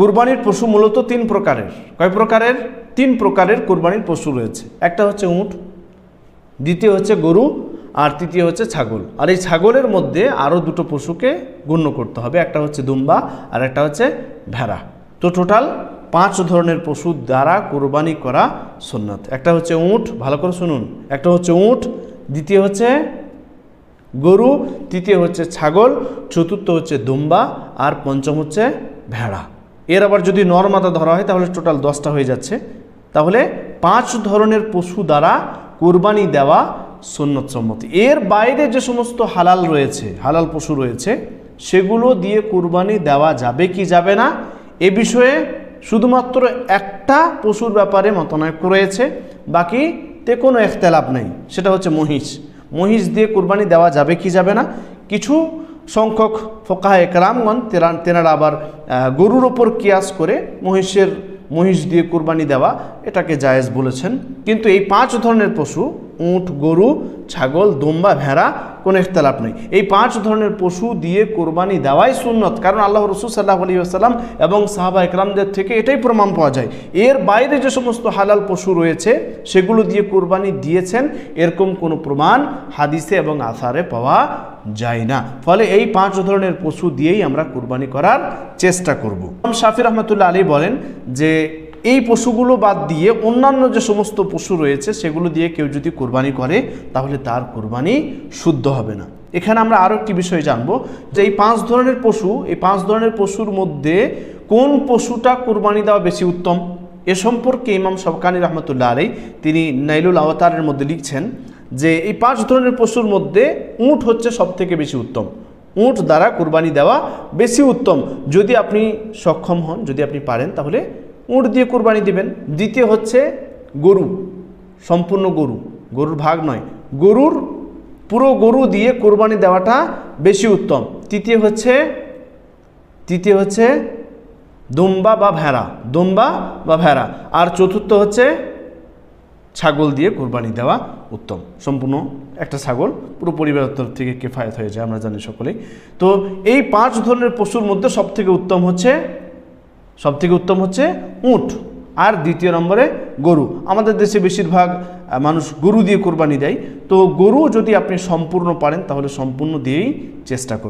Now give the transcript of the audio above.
কুরবানির পশু মূলত তিন প্রকারের। কয় প্রকারের? তিন প্রকারের কুরবানির পশু রয়েছে। একটা হচ্ছে উট, দ্বিতীয় হচ্ছে গরু, আর তৃতীয় হচ্ছে ছাগল। আর এই ছাগলের মধ্যে আরও দুটো পশুকে গণ্য করতে হবে। একটা হচ্ছে দুম্বা, আর একটা হচ্ছে ভেড়া। তো টোটাল পাঁচ ধরনের পশু দ্বারা কোরবানি করা সুন্নাত। একটা হচ্ছে উট, ভালো করে শুনুন। একটা হচ্ছে উট, দ্বিতীয় হচ্ছে গরু, তৃতীয় হচ্ছে ছাগল, চতুর্থ হচ্ছে দুম্বা, আর পঞ্চম হচ্ছে ভেড়া। এর আবার যদি নর্মাদা ধরা হয়, তাহলে টোটাল দশটা হয়ে যাচ্ছে। তাহলে পাঁচ ধরনের পশু দ্বারা কোরবানি দেওয়া সুন্নত সম্মতি। এর বাইরে যে সমস্ত হালাল রয়েছে, হালাল পশু রয়েছে, সেগুলো দিয়ে কোরবানি দেওয়া যাবে কি যাবে না, এ বিষয়ে শুধুমাত্র একটা পশুর ব্যাপারে মতনায়ক রয়েছে বাকিতে কোনো এখতেলাপ নেই। সেটা হচ্ছে মহিষ। মহিষ দিয়ে কোরবানি দেওয়া যাবে কি যাবে না, কিছু সংখ্যক ফোকাহ একরামগণ তেরা তেনারা আবার গরুর ওপর কিয়াস করে মহিষের মহিষ দিয়ে কুরবানি দেওয়া এটাকে জায়েজ বলেছেন। কিন্তু এই পাঁচ ধরনের পশু উট, গরু, ছাগল, দুম্বা, ভেড়া, কোনো ইখতলাফ নেই। এই পাঁচ ধরনের পশু দিয়ে কোরবানি দেওয়াই সুন্নত। কারণ আল্লাহ রসুল সাল্লাহ আলী আসাল্লাম এবং সাহাবা একরামদের থেকে এটাই প্রমাণ পাওয়া যায়। এর বাইরে যে সমস্ত হালাল পশু রয়েছে, সেগুলো দিয়ে কোরবানি দিয়েছেন, এরকম কোনো প্রমাণ হাদিসে এবং আসারে পাওয়া যায় না। ফলে এই পাঁচ ধরনের পশু দিয়েই আমরা কোরবানি করার চেষ্টা করব। শাফি রহমতুল্লাহ আলী বলেন যে এই পশুগুলো বাদ দিয়ে অন্যান্য যে সমস্ত পশু রয়েছে, সেগুলো দিয়ে কেউ যদি কোরবানি করে, তাহলে তার কোরবানি শুদ্ধ হবে না। এখানে আমরা আরও একটি বিষয় জানব যে এই পাঁচ ধরনের পশু, এই পাঁচ ধরনের পশুর মধ্যে কোন পশুটা কোরবানি দেওয়া বেশি উত্তম? এ সম্পর্কে ইমাম সবকানি রহমতুল্লাহ আলী তিনি নাইলুল আওতারের মধ্যে লিখছেন যে এই পাঁচ ধরনের পশুর মধ্যে উট হচ্ছে সব থেকে বেশি উত্তম। উট দ্বারা কোরবানি দেওয়া বেশি উত্তম। যদি আপনি সক্ষম হন, যদি আপনি পারেন, তাহলে উট দিয়ে কোরবানি দিবেন। দ্বিতীয় হচ্ছে গরু, সম্পূর্ণ গরু। গরুর ভাগ নয়। গরুর, পুরো গরু দিয়ে কোরবানি দেওয়াটা বেশি উত্তম। তৃতীয় হচ্ছে তৃতীয় হচ্ছে দুম্বা বা ভেড়া। দুম্বা বা ভেড়া। আর চতুর্থ হচ্ছে ছাগল দিয়ে কোরবানি দেওয়া উত্তম। সম্পূর্ণ একটা ছাগল পুরো পরিবারের তরফ থেকে কেফায়ত হয়ে যায়, আমরা জানি সকলেই। তো এই পাঁচ ধরনের পশুর মধ্যে সবথেকে উত্তম হচ্ছে সবথেকে উত্তম হচ্ছে উট আর দ্বিতীয় নম্বরে গরু। আমাদের দেশে বেশিরভাগ মানুষ গরু দিয়ে কোরবানি দেয়। তো গরু যদি আপনি সম্পূর্ণ পারেন, তাহলে সম্পূর্ণ দিয়েই চেষ্টা করুন।